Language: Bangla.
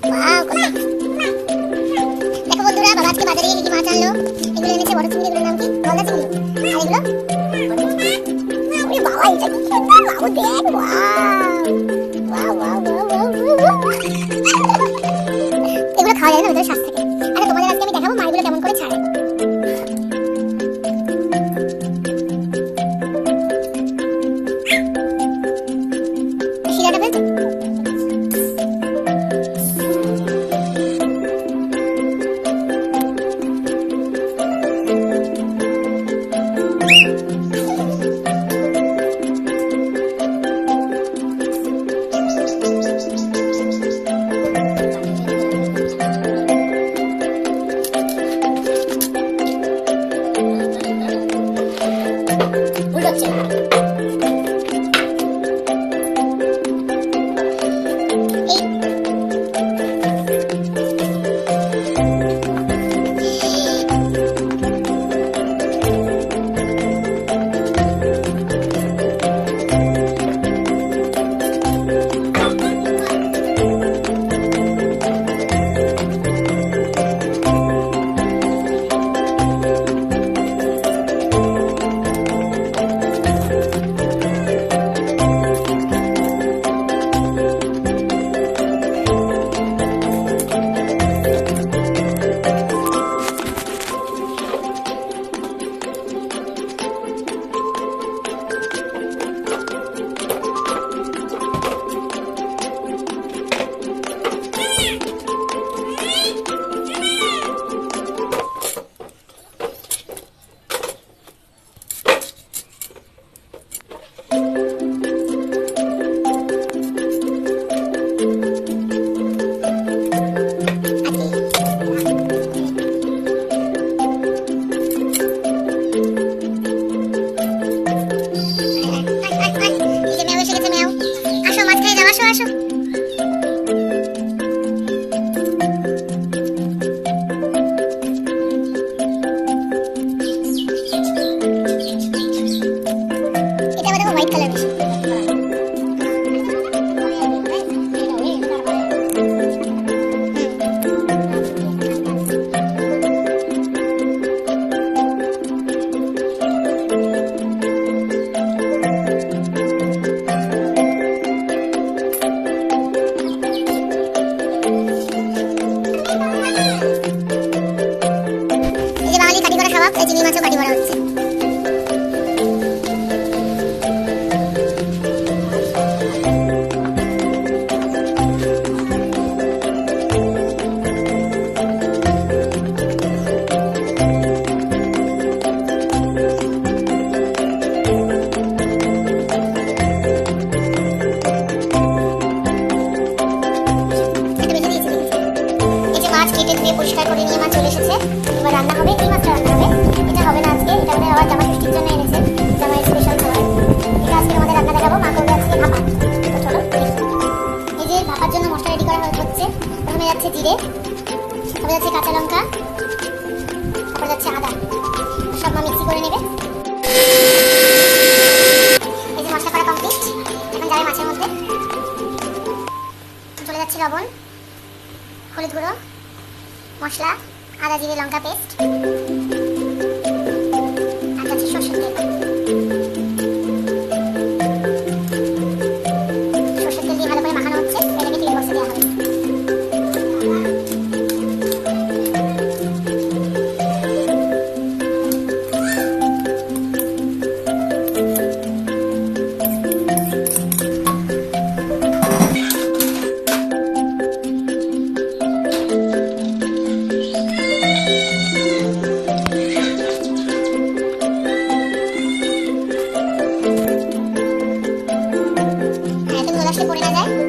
দেখো বন্ধুরা বাবা আজকে বাজারে গিয়ে কি মাছ আনলো? এগুলো এনেছে বড় চিংড়ি এগুলোর নাম কি? গলদা চিংড়ি। আর এগুলো? বাবা, এটা কি সুন্দর দেখ ভুল হচ্ছে Thank you. বাঙালি কাটি করা খাবার এই চিংড়ি মাছও কাটি করা হচ্ছে এটা কেটে ধুয়ে পরিষ্কার করে নিয়ে মাছ চলে এসেছে। এবার রান্না হবে, এই মাছটা রান্না হবে। এটা হবে না আজকে, এটা আমাদের আবার জামা ষষ্ঠীর জন্য এনেছে, জামাই স্পেশাল খাবার এটা আজকে আমাদের রান্না দেখাবো, মা করবে আজকে ভাপা। চলো। এই যে ভাপার জন্য মশলা রেডি করা হচ্ছে, প্রথমে যাচ্ছে জিরে, তারপরে যাচ্ছে কাঁচা লঙ্কা, তারপরে যাচ্ছে আদা। সব মা মিক্সি করে নেবে। এই যে করা কমপ্লিট এখন যাবে মাছের মধ্যে। চলে যাচ্ছে লবণ, হলুদ গুঁড়ো। মশলা আদা জিরে লঙ্কা paste ¿Qué por el eh?